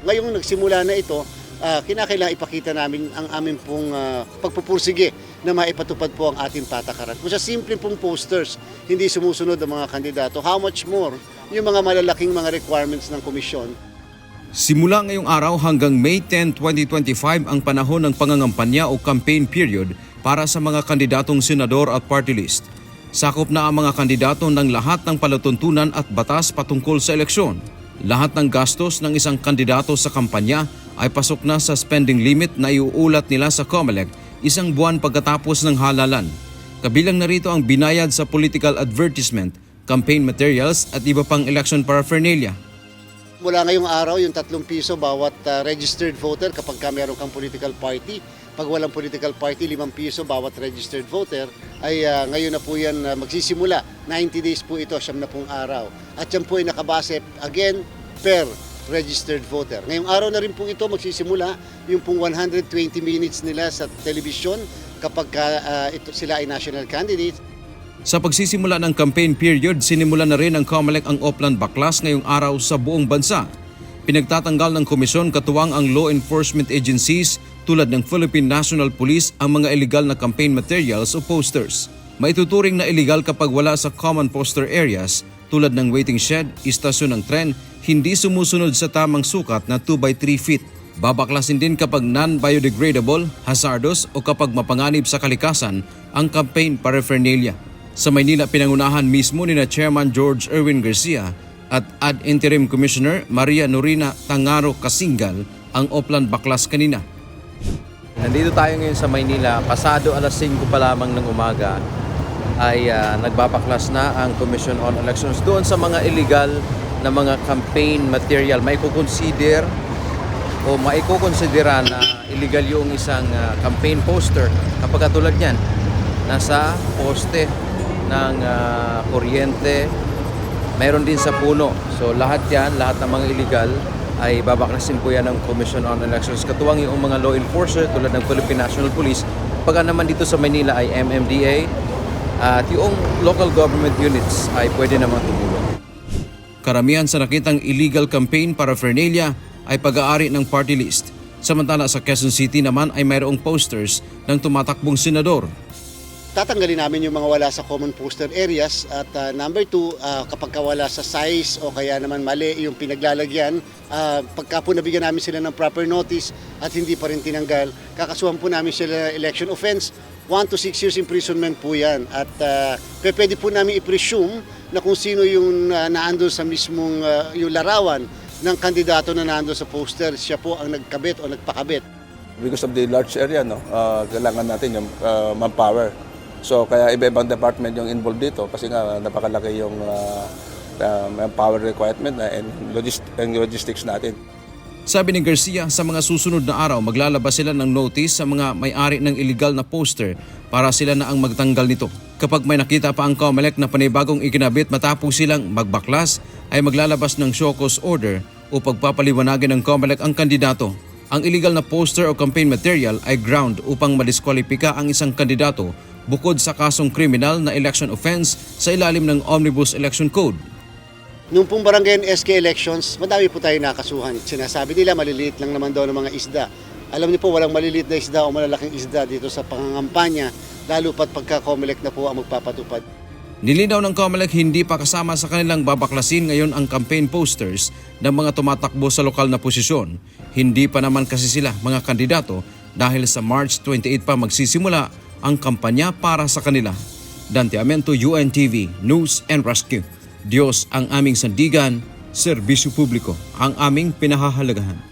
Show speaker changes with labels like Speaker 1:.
Speaker 1: Ngayong nagsimula na ito, ah, kinakailangan ipakita namin ang aming pong ah, pagpupursige na maipatupad po ang ating patakaran. Kung sa simple pong posters, hindi sumusunod ang mga kandidato, how much more yung mga malalaking mga requirements ng komisyon
Speaker 2: Simula ngayong araw hanggang May 10, 2025 ang panahon ng pangangampanya o campaign period para sa mga kandidatong senador at party list. Sakop na ang mga kandidato ng lahat ng palatuntunan at batas patungkol sa eleksyon. Lahat ng gastos ng isang kandidato sa kampanya ay pasok na sa spending limit na iuulat nila sa COMELEC isang buwan pagkatapos ng halalan. Kabilang na rito ang binayad sa political advertisement, campaign materials at iba pang election paraphernalia.
Speaker 1: Mula ngayong araw, yung tatlong piso bawat ah, registered voter kapag ka meron kang political party. Pag walang political party, limang piso bawat registered voter. Ay ah, ngayon na po yan ah, magsisimula. 90 days po ito, siyam na pong araw. At yan po ay nakabase, again, per registered voter. Ngayong araw na rin po ito magsisimula yung pong 120 minutes nila sa telebisyon kapag ka, ah, ito, sila ay national candidates.
Speaker 2: Sa pagsisimula ng campaign period, sinimula na rin ng COMELEC ang Opland Baklas ngayong araw sa buong bansa. Pinagtatanggal ng komisyon katuwang ang law enforcement agencies tulad ng Philippine National Police ang mga illegal na campaign materials o posters. Maituturing na illegal kapag wala sa common poster areas tulad ng waiting shed, istasyon ng tren, hindi sumusunod sa tamang sukat na 2 by 3 feet. Babaklasin din kapag non-biodegradable, hazardous o kapag mapanganib sa kalikasan ang campaign paraphernalia. Sa Maynila, pinangunahan mismo ni na Chairman George Erwin Garcia at Ad Interim Commissioner Maria Norina Tangaro Kasingal ang Opland Baklas kanina.
Speaker 3: Nandito tayo ngayon sa Maynila. Pasado alas 5 pa lamang ng umaga ay ah, nagbabaklas na ang Commission on Elections doon sa mga illegal na mga campaign material. May kukonsider o maikukonsidera na illegal yung isang ah, campaign poster kapag katulad niyan nasa poste ng ah, kuryente mayroon din sa puno so lahat yan lahat ng mga illegal ay babaklasin po yan ng Commission on Elections katuwang yung mga law enforcer tulad ng Philippine National Police pagka naman dito sa Manila ay MMDA at yung local government units ay pwede naman tumulong
Speaker 2: Karamihan sa nakitang illegal campaign paraphernalia ay pag-aari ng party list. Samantala sa Quezon City naman ay mayroong posters ng tumatakbong senador.
Speaker 1: Tatanggalin namin yung mga wala sa common poster areas at uh, number two, uh, kapag ka wala sa size o kaya naman mali yung pinaglalagyan, uh, pagka po nabigyan namin sila ng proper notice at hindi pa rin tinanggal, kakasuhan po namin sila ng election offense. 1 to 6 years imprisonment po yan at uh, pwede po namin i-presume na kung sino yung uh, naandun sa mismong uh, yung larawan ng kandidato na naandun sa poster, siya po ang nagkabit o nagpakabit.
Speaker 4: because of the large area, no, uh, kailangan natin yung uh, manpower. So kaya iba-ibang department yung involved dito kasi nga napakalaki yung uh, uh, manpower requirement na and, logist- and logistics natin.
Speaker 2: Sabi ni Garcia, sa mga susunod na araw maglalabas sila ng notice sa mga may-ari ng illegal na poster para sila na ang magtanggal nito. Kapag may nakita pa ang COMELEC na panibagong ikinabit matapos silang magbaklas, ay maglalabas ng show cause order o pagpapaliwanagin ng COMELEC ang kandidato. Ang illegal na poster o campaign material ay ground upang madiskwalipika ang isang kandidato bukod sa kasong kriminal na election offense sa ilalim ng Omnibus Election Code.
Speaker 1: Nung pong barangay SK elections, madami po tayo nakasuhan. Sinasabi nila maliliit lang naman daw ng mga isda. Alam niyo po, walang maliliit na isda o malalaking isda dito sa pangangampanya, lalo pat pagka COMELEC na po ang magpapatupad.
Speaker 2: Nilinaw ng COMELEC hindi pa kasama sa kanilang babaklasin ngayon ang campaign posters ng mga tumatakbo sa lokal na posisyon. Hindi pa naman kasi sila mga kandidato dahil sa March 28 pa magsisimula ang kampanya para sa kanila. Dante Amento, UNTV, News and Rescue. Diyos ang aming sandigan, serbisyo publiko ang aming pinahahalagahan.